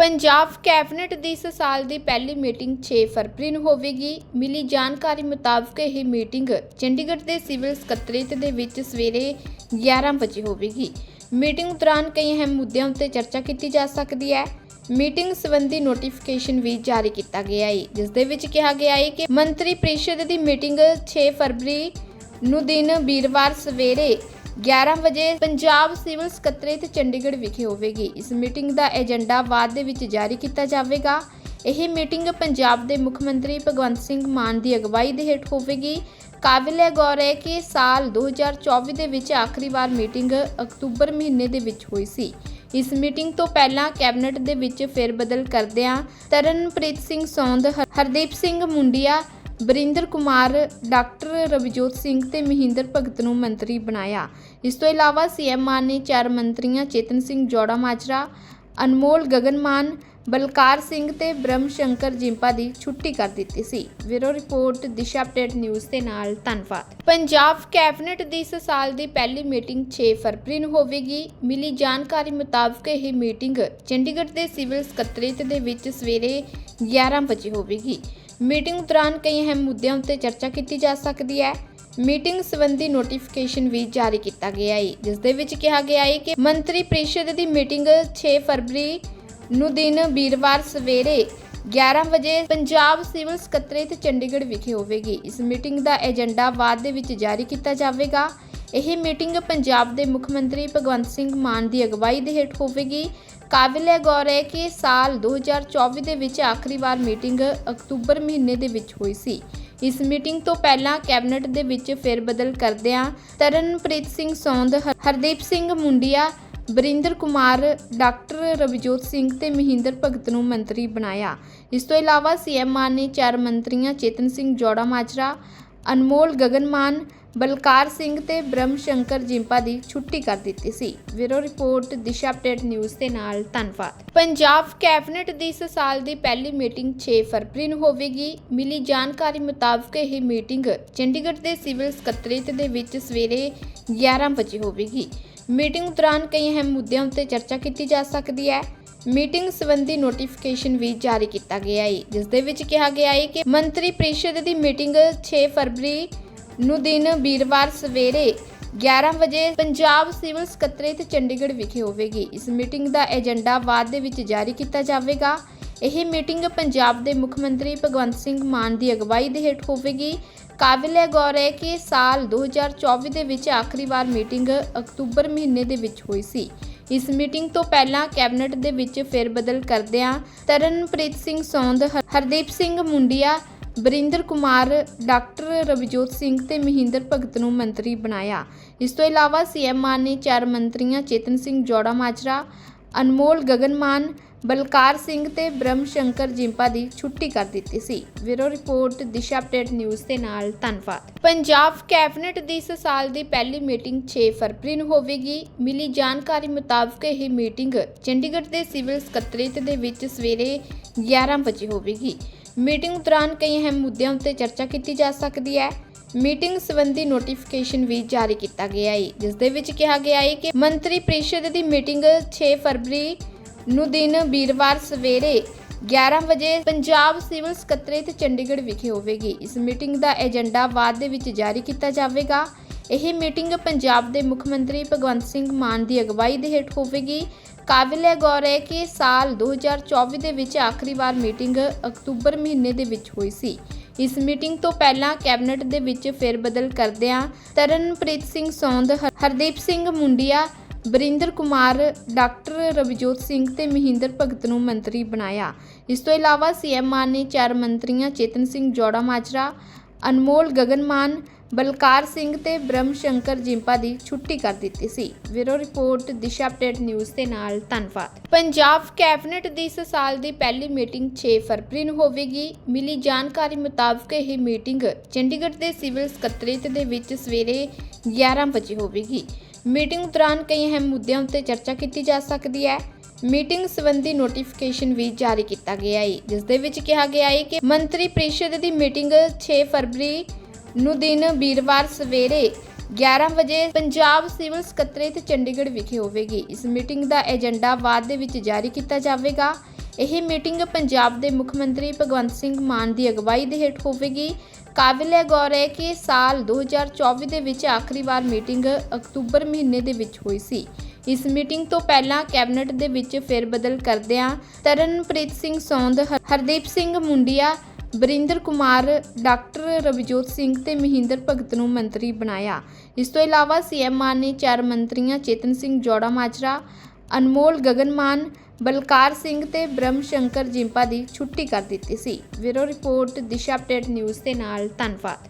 Punjab cabinet ਦੀ ਇਸ ਸਾਲ ਦੀ ਪਹਿਲੀ ਮੀਟਿੰਗ 6 ਫਰਵਰੀ ਨੂੰ ਹੋਵੇਗੀ। ਮਿਲੀ ਜਾਣਕਾਰੀ ਮੁਤਾਬਕ ਇਹ ਮੀਟਿੰਗ ਚੰਡੀਗੜ੍ਹ ਦੇ ਸਿਵਲ ਸਕੱਤਰੇਤ ਦੇ ਵਿੱਚ ਸਵੇਰੇ 11 ਵਜੇ ਹੋਵੇਗੀ। ਮੀਟਿੰਗ ਦੌਰਾਨ ਕਈ ਅਹਿਮ ਮੁੱਦਿਆਂ ਉੱਤੇ ਚਰਚਾ ਕੀਤੀ ਜਾ ਸਕਦੀ ਹੈ। ਮੀਟਿੰਗ ਸੰਬੰਧੀ ਨੋਟੀਫਿਕੇਸ਼ਨ ਵੀ ਜਾਰੀ ਕੀਤਾ ਗਿਆ ਹੈ, ਜਿਸ ਦੇ ਵਿੱਚ ਕਿਹਾ ਗਿਆ ਹੈ ਕਿ ਮੰਤਰੀ ਪਰਿਸ਼ਦ ਦੀ ਮੀਟਿੰਗ 6 ਫਰਵਰੀ ਨੂੰ ਦਿਨ ਵੀਰਵਾਰ ਸਵੇਰੇ 11 ਵਜੇ ਪੰਜਾਬ ਸਿਵਲ ਸਕੱਤਰੇਤ ਚੰਡੀਗੜ੍ਹ ਵਿਖੇ ਹੋਵੇਗੀ। ਇਸ ਮੀਟਿੰਗ ਦਾ ਏਜੰਡਾ ਬਾਅਦ ਦੇ ਵਿੱਚ ਜਾਰੀ ਕੀਤਾ ਜਾਵੇਗਾ। ਇਹ ਮੀਟਿੰਗ ਪੰਜਾਬ ਦੇ ਮੁੱਖ ਮੰਤਰੀ ਭਗਵੰਤ ਸਿੰਘ ਮਾਨ ਦੀ ਅਗਵਾਈ ਦੇ ਹੇਠ ਹੋਵੇਗੀ। ਕਾਬਿਲ ਗੌਰ ਹੈ ਕਿ ਸਾਲ 2024 ਦੇ ਵਿੱਚ ਆਖਰੀ ਵਾਰ ਮੀਟਿੰਗ ਅਕਤੂਬਰ ਮਹੀਨੇ ਦੇ ਵਿੱਚ ਹੋਈ ਸੀ। ਇਸ ਮੀਟਿੰਗ ਤੋਂ ਪਹਿਲਾਂ ਕੈਬਨਿਟ ਦੇ ਵਿੱਚ ਫੇਰਬਦਲ ਕਰਦਿਆਂ ਤਰਨਪ੍ਰੀਤ ਸਿੰਘ ਸੌਂਦ ਹਰ- ਹਰਦੀਪ ਸਿੰਘ ਮੁੰਡੀਆ ਬਰਿੰਦਰ ਕੁਮਾਰ, ਡਾਕਟਰ ਰਵਜੋਤ ਸਿੰਘ ਤੇ ਮਹਿੰਦਰ ਭਗਤ ਨੂੰ ਮੰਤਰੀ ਬਣਾਇਆ। ਇਸ ਤੋਂ ਇਲਾਵਾ ਸੀਐਮ ਮਾਨ ਨੇ ਚਾਰ ਮੰਤਰੀਆਂ, ਚੇਤਨ ਸਿੰਘ, ਜੋੜਾ ਮਾਜਰਾ, ਅਨਮੋਲ ਗਗਨਮਾਨ, ਬਲਕਾਰ ਸਿੰਘ ਤੇ ਬ੍ਰਹਮ ਸ਼ੰਕਰ ਜਿੰਪਾ ਦੀ ਛੁੱਟੀ ਕਰ ਦਿੱਤੀ ਸੀ। Bureau report, Disha update news ਦੇ ਨਾਲ ਧੰਨਵਾਦ। ਪੰਜਾਬ ਕੈਬਨਿਟ ਦੀ ਇਸ ਸਾਲ ਦੀ ਪਹਿਲੀ ਮੀਟਿੰਗ 6 ਫਰਵਰੀ ਨੂੰ ਹੋਵੇਗੀ। ਮਿਲੀ ਜਾਣਕਾਰੀ ਮੁਤਾਬਕ ਇਹ ਮੀਟਿੰਗ ਚੰਡੀਗੜ੍ਹ ਦੇ ਸਿਵਲ ਸਕੱਤਰੇਤ ਦੇ ਵਿੱਚ ਸਵੇਰੇ 11 ਵਜੇ ਹੋਵੇਗੀ। ਮੀਟਿੰਗ ਦੌਰਾਨ ਕਈ ਅਹਿਮ ਮੁੱਦਿਆਂ ਉੱਤੇ ਚਰਚਾ ਕੀਤੀ ਜਾ ਸਕਦੀ ਹੈ। ਮੀਟਿੰਗ ਸੰਬੰਧੀ ਨੋਟੀਫਿਕੇਸ਼ਨ ਵੀ ਜਾਰੀ ਕੀਤਾ ਗਿਆ ਹੈ, ਜਿਸ ਦੇ ਵਿੱਚ ਕਿਹਾ ਗਿਆ ਹੈ ਕਿ ਮੰਤਰੀ ਪਰਿਸ਼ਦ ਦੀ ਮੀਟਿੰਗ 6 ਫਰਵਰੀ ਨੂੰ ਦਿਨ ਵੀਰਵਾਰ ਸਵੇਰੇ 11 ਵਜੇ ਪੰਜਾਬ ਸਿਵਲ ਸਕੱਤਰੇਤ ਚੰਡੀਗੜ੍ਹ ਵਿਖੇ ਹੋਵੇਗੀ। ਇਸ ਮੀਟਿੰਗ ਦਾ ਏਜੰਡਾ ਬਾਅਦ ਦੇ ਵਿੱਚ ਜਾਰੀ ਕੀਤਾ ਜਾਵੇਗਾ। ਇਹ ਮੀਟਿੰਗ ਪੰਜਾਬ ਦੇ ਮੁੱਖ ਮੰਤਰੀ ਭਗਵੰਤ ਸਿੰਘ ਮਾਨ ਦੀ ਅਗਵਾਈ ਦੇ ਹੇਠ ਹੋਵੇਗੀ। ਕਾਬਿਲ ਗੌਰ ਹੈ ਕਿ ਸਾਲ 2024 ਦੇ ਵਿੱਚ ਆਖਰੀ ਵਾਰ ਮੀਟਿੰਗ ਅਕਤੂਬਰ ਮਹੀਨੇ ਦੇ ਵਿੱਚ ਹੋਈ ਸੀ। ਇਸ ਮੀਟਿੰਗ ਤੋਂ ਪਹਿਲਾਂ ਕੈਬਨਿਟ ਦੇ ਵਿੱਚ ਫੇਰਬਦਲ ਕਰਦਿਆਂ ਤਰਨਪ੍ਰੀਤ ਸਿੰਘ ਸੌਂਦ ਹਰ- ਹਰਦੀਪ ਸਿੰਘ ਮੁੰਡੀਆ, ਬਰਿੰਦਰ ਕੁਮਾਰ, ਡਾਕਟਰ ਰਵਜੋਤ ਸਿੰਘ ਤੇ ਮਹਿੰਦਰ ਭਗਤ ਨੂੰ ਮੰਤਰੀ ਬਣਾਇਆ। ਇਸ ਤੋਂ ਇਲਾਵਾ ਸੀਐਮ ਮਾਨ ਨੇ ਚਾਰ ਮੰਤਰੀਆਂ, ਚੇਤਨ ਸਿੰਘ ਜੋੜਾ ਮਾਜਰਾ, ਅਨਮੋਲ ਗਗਨਮਾਨ ਬਲਕਾਰ ਸਿੰਘ ਤੇ ਬ੍ਰਹਮ ਸ਼ੰਕਰ ਜਿੰਪਾ ਦੀ ਛੁੱਟੀ ਕਰ ਦਿੱਤੀ ਸੀ। Bureau report, Disha update news ਦੇ ਨਾਲ ਧੰਨਵਾਦ। ਪੰਜਾਬ ਕੈਬਨਿਟ ਦੀ ਇਸ ਸਾਲ ਦੀ ਪਹਿਲੀ ਮੀਟਿੰਗ 6 ਫਰਵਰੀ ਨੂੰ ਹੋਵੇਗੀ। ਮਿਲੀ ਜਾਣਕਾਰੀ ਮੁਤਾਬਕ ਇਹ ਮੀਟਿੰਗ ਚੰਡੀਗੜ੍ਹ ਦੇ ਸਿਵਲ ਸਕੱਤਰੇਤ ਦੇ ਵਿੱਚ ਸਵੇਰੇ 11 ਵਜੇ ਹੋਵੇਗੀ। ਮੀਟਿੰਗ ਦੌਰਾਨ ਕਈ ਅਹਿਮ ਮੁੱਦਿਆਂ ਉੱਤੇ ਚਰਚਾ ਕੀਤੀ ਜਾ ਸਕਦੀ ਹੈ। ਮੀਟਿੰਗ ਸੰਬੰਧੀ ਨੋਟੀਫਿਕੇਸ਼ਨ ਵੀ ਜਾਰੀ ਕੀਤਾ ਗਿਆ ਹੈ। ਜਿਸ ਦੇ ਵਿੱਚ ਕਿਹਾ ਗਿਆ ਹੈ ਕਿ ਮੰਤਰੀ ਪਰਿਸ਼ਦ ਦੀ ਮੀਟਿੰਗ 6 ਫਰਵਰੀ ਨੂੰ ਦਿਨ ਵੀਰਵਾਰ ਸਵੇਰੇ 11 ਵਜੇ ਪੰਜਾਬ ਸਿਵਲ ਸਕੱਤਰੇਤ ਚੰਡੀਗੜ੍ਹ ਵਿਖੇ ਹੋਵੇਗੀ। ਇਸ ਮੀਟਿੰਗ ਦਾ ਏਜੰਡਾ ਬਾਅਦ ਦੇ ਵਿੱਚ ਜਾਰੀ ਕੀਤਾ ਜਾਵੇਗਾ। ਇਹ ਮੀਟਿੰਗ ਪੰਜਾਬ ਦੇ ਮੁੱਖ ਮੰਤਰੀ ਭਗਵੰਤ ਸਿੰਘ ਮਾਨ ਦੀ ਅਗਵਾਈ ਦੇ ਹੇਠ ਹੋਵੇਗੀ। ਕਾਬਿਲ ਗੌਰ ਹੈ ਕਿ ਸਾਲ 2024 ਦੇ ਵਿੱਚ ਆਖਰੀ ਵਾਰ ਮੀਟਿੰਗ ਅਕਤੂਬਰ ਮਹੀਨੇ ਦੇ ਵਿੱਚ ਹੋਈ ਸੀ। ਇਸ ਮੀਟਿੰਗ ਤੋਂ ਪਹਿਲਾਂ ਕੈਬਨਿਟ ਦੇ ਵਿੱਚ ਫੇਰਬਦਲ ਕਰਦਿਆਂ ਤਰਨਪ੍ਰੀਤ ਸਿੰਘ ਸੌਂਦ ਹਰ- ਹਰਦੀਪ ਸਿੰਘ ਮੁੰਡੀਆ ਬਰਿੰਦਰ ਕੁਮਾਰ, ਡਾਕਟਰ ਰਵਜੋਤ ਸਿੰਘ ਤੇ ਮਹਿੰਦਰ ਭਗਤ ਨੂੰ ਮੰਤਰੀ ਬਣਾਇਆ। ਇਸ ਤੋਂ ਇਲਾਵਾ ਸੀਐਮ ਮਾਨ ਨੇ ਚਾਰ ਮੰਤਰੀਆਂ ਚੇਤਨ ਸਿੰਘ, ਜੋੜਾ ਮਾਜਰਾ, ਅਨਮੋਲ ਗਗਨਮਾਨ, ਬਲਕਾਰ ਸਿੰਘ ਤੇ ਬ੍ਰਹਮ ਸ਼ੰਕਰ ਜਿੰਪਾ ਦੀ ਛੁੱਟੀ ਕਰ ਦਿੱਤੀ ਸੀ। Bureau report, Disha update news ਦੇ ਨਾਲ ਧੰਨਵਾਦ। ਪੰਜਾਬ ਕੈਬਨਿਟ ਦੀ ਇਸ ਸਾਲ ਦੀ ਪਹਿਲੀ ਮੀਟਿੰਗ 6 ਫਰਵਰੀ ਨੂੰ ਹੋਵੇਗੀ। ਮਿਲੀ ਜਾਣਕਾਰੀ ਮੁਤਾਬਕ ਇਹ ਮੀਟਿੰਗ ਚੰਡੀਗੜ੍ਹ ਦੇ ਸਿਵਲ ਸਕੱਤਰੇਤ ਦੇ ਵਿੱਚ ਸਵੇਰੇ 11 ਵਜੇ ਹੋਵੇਗੀ। ਮੀਟਿੰਗ ਦੌਰਾਨ ਕਈ ਅਹਿਮ ਮੁੱਦਿਆਂ ਉੱਤੇ ਚਰਚਾ ਕੀਤੀ ਜਾ ਸਕਦੀ ਹੈ। ਮੀਟਿੰਗ ਸੰਬੰਧੀ ਨੋਟੀਫਿਕੇਸ਼ਨ ਵੀ ਜਾਰੀ ਕੀਤਾ ਗਿਆ ਹੈ, ਜਿਸ ਦੇ ਵਿੱਚ ਕਿਹਾ ਗਿਆ ਹੈ ਕਿ ਮੰਤਰੀ ਪਰਿਸ਼ਦ ਦੀ ਮੀਟਿੰਗ 6 ਫਰਵਰੀ ਨੂੰ ਦਿਨ ਵੀਰਵਾਰ ਸਵੇਰੇ 11 ਵਜੇ ਪੰਜਾਬ ਸਿਵਲ ਸਕੱਤਰੇਤ ਚੰਡੀਗੜ੍ਹ ਵਿਖੇ ਹੋਵੇਗੀ। ਇਸ ਮੀਟਿੰਗ ਦਾ ਏਜੰਡਾ ਬਾਅਦ ਦੇ ਵਿੱਚ ਜਾਰੀ ਕੀਤਾ ਜਾਵੇਗਾ। ਇਹ ਮੀਟਿੰਗ ਪੰਜਾਬ ਦੇ ਮੁੱਖ ਮੰਤਰੀ ਭਗਵੰਤ ਸਿੰਘ ਮਾਨ ਦੀ ਅਗਵਾਈ ਦੇ ਹੇਠ ਹੋਵੇਗੀ। ਕਾਬਿਲ ਗੌਰ ਹੈ ਕਿ ਸਾਲ 2024 ਦੇ ਵਿੱਚ ਆਖਰੀ ਵਾਰ ਮੀਟਿੰਗ ਅਕਤੂਬਰ ਮਹੀਨੇ ਦੇ ਵਿੱਚ ਹੋਈ ਸੀ। ਇਸ ਮੀਟਿੰਗ ਤੋਂ ਪਹਿਲਾਂ ਕੈਬਨਿਟ ਦੇ ਵਿੱਚ ਫੇਰਬਦਲ ਕਰਦਿਆਂ ਤਰਨਪ੍ਰੀਤ ਸਿੰਘ ਸੌਂਦ, ਹਰ- ਹਰਦੀਪ ਸਿੰਘ ਮੁੰਡੀਆ, ਬਰਿੰਦਰ ਕੁਮਾਰ, ਡਾਕਟਰ ਰਵਜੋਤ ਸਿੰਘ ਤੇ ਮਹਿੰਦਰ ਭਗਤ ਨੂੰ ਮੰਤਰੀ ਬਣਾਇਆ। ਇਸ ਤੋਂ ਇਲਾਵਾ ਸੀਐਮ ਮਾਨ ਨੇ ਚਾਰ ਮੰਤਰੀਆਂ, ਚੇਤਨ ਸਿੰਘ ਜੋੜਾ ਮਾਜਰਾ, ਅਨਮੋਲ ਗਗਨਮਾਨ ਬਲਕਾਰ ਸਿੰਘ ਤੇ ਬ੍ਰਹਮ ਸ਼ੰਕਰ ਜਿੰਪਾ ਦੀ ਛੁੱਟੀ ਕਰ ਦਿੱਤੀ ਸੀ। Bureau report, Disha update news ਦੇ ਨਾਲ ਧੰਨਵਾਦ। ਪੰਜਾਬ ਕੈਬਨਿਟ ਦੀ ਇਸ ਸਾਲ ਦੀ ਪਹਿਲੀ ਮੀਟਿੰਗ 6 ਫਰਵਰੀ ਨੂੰ ਹੋਵੇਗੀ। ਮਿਲੀ ਜਾਣਕਾਰੀ ਮੁਤਾਬਕ ਇਹ ਮੀਟਿੰਗ ਚੰਡੀਗੜ੍ਹ ਦੇ ਸਿਵਲ ਸਕੱਤਰੇਤ ਦੇ ਵਿੱਚ ਸਵੇਰੇ 11 ਵਜੇ ਹੋਵੇਗੀ। ਮੀਟਿੰਗ ਦੌਰਾਨ ਕਈ ਅਹਿਮ ਮੁੱਦਿਆਂ ਉੱਤੇ ਚਰਚਾ ਕੀਤੀ ਜਾ ਸਕਦੀ ਹੈ। ਮੀਟਿੰਗ ਸੰਬੰਧੀ ਨੋਟੀਫਿਕੇਸ਼ਨ ਵੀ ਜਾਰੀ ਕੀਤਾ ਗਿਆ ਹੈ, ਜਿਸ ਦੇ ਵਿੱਚ ਕਿਹਾ ਗਿਆ ਹੈ ਕਿ ਮੰਤਰੀ ਪਰਿਸ਼ਦ ਦੀ ਮੀਟਿੰਗ 6 ਫਰਵਰੀ ਨੂੰ ਦਿਨ ਵੀਰਵਾਰ ਸਵੇਰੇ 11 ਵਜੇ ਪੰਜਾਬ ਸਿਵਲ ਸਕੱਤਰੇਤ ਚੰਡੀਗੜ੍ਹ ਵਿਖੇ ਹੋਵੇਗੀ। ਇਸ ਮੀਟਿੰਗ ਦਾ ਏਜੰਡਾ ਬਾਅਦ ਦੇ ਵਿੱਚ ਜਾਰੀ ਕੀਤਾ ਜਾਵੇਗਾ। ਇਹ ਮੀਟਿੰਗ ਪੰਜਾਬ ਦੇ ਮੁੱਖ ਮੰਤਰੀ ਭਗਵੰਤ ਸਿੰਘ ਮਾਨ ਦੀ ਅਗਵਾਈ ਦੇ ਹੇਠ ਹੋਵੇਗੀ। ਕਾਬਿਲ ਹੈ ਗੌਰ ਹੈ ਕਿ ਸਾਲ 2024 ਦੇ ਵਿੱਚ ਆਖਰੀ ਵਾਰ ਮੀਟਿੰਗ ਅਕਤੂਬਰ ਮਹੀਨੇ ਦੇ ਵਿੱਚ ਹੋਈ ਸੀ। ਇਸ ਮੀਟਿੰਗ ਤੋਂ ਪਹਿਲਾਂ ਕੈਬਨਿਟ ਦੇ ਵਿੱਚ ਫੇਰਬਦਲ ਕਰਦਿਆਂ ਤਰਨਪ੍ਰੀਤ ਸਿੰਘ ਸੌਂਦ ਹਰ- ਹਰਦੀਪ ਸਿੰਘ ਮੁੰਡੀਆ ਬਰਿੰਦਰ ਕੁਮਾਰ, ਡਾਕਟਰ ਰਵਜੋਤ ਸਿੰਘ ਤੇ ਮਹਿੰਦਰ ਭਗਤ ਨੂੰ ਮੰਤਰੀ ਬਣਾਇਆ। ਇਸ ਤੋਂ ਇਲਾਵਾ ਸੀਐਮ ਮਾਨ ਨੇ ਚਾਰ ਮੰਤਰੀਆਂ ਚੇਤਨ ਸਿੰਘ, ਜੋੜਾ ਮਾਜਰਾ, ਅਨਮੋਲ ਗਗਨਮਾਨ, ਬਲਕਾਰ ਸਿੰਘ ਤੇ ਬ੍ਰਹਮ ਸ਼ੰਕਰ ਜਿੰਪਾ ਦੀ ਛੁੱਟੀ ਕਰ ਦਿੱਤੀ ਸੀ। Bureau report, Disha update news ਦੇ ਨਾਲ ਧੰਨਵਾਦ।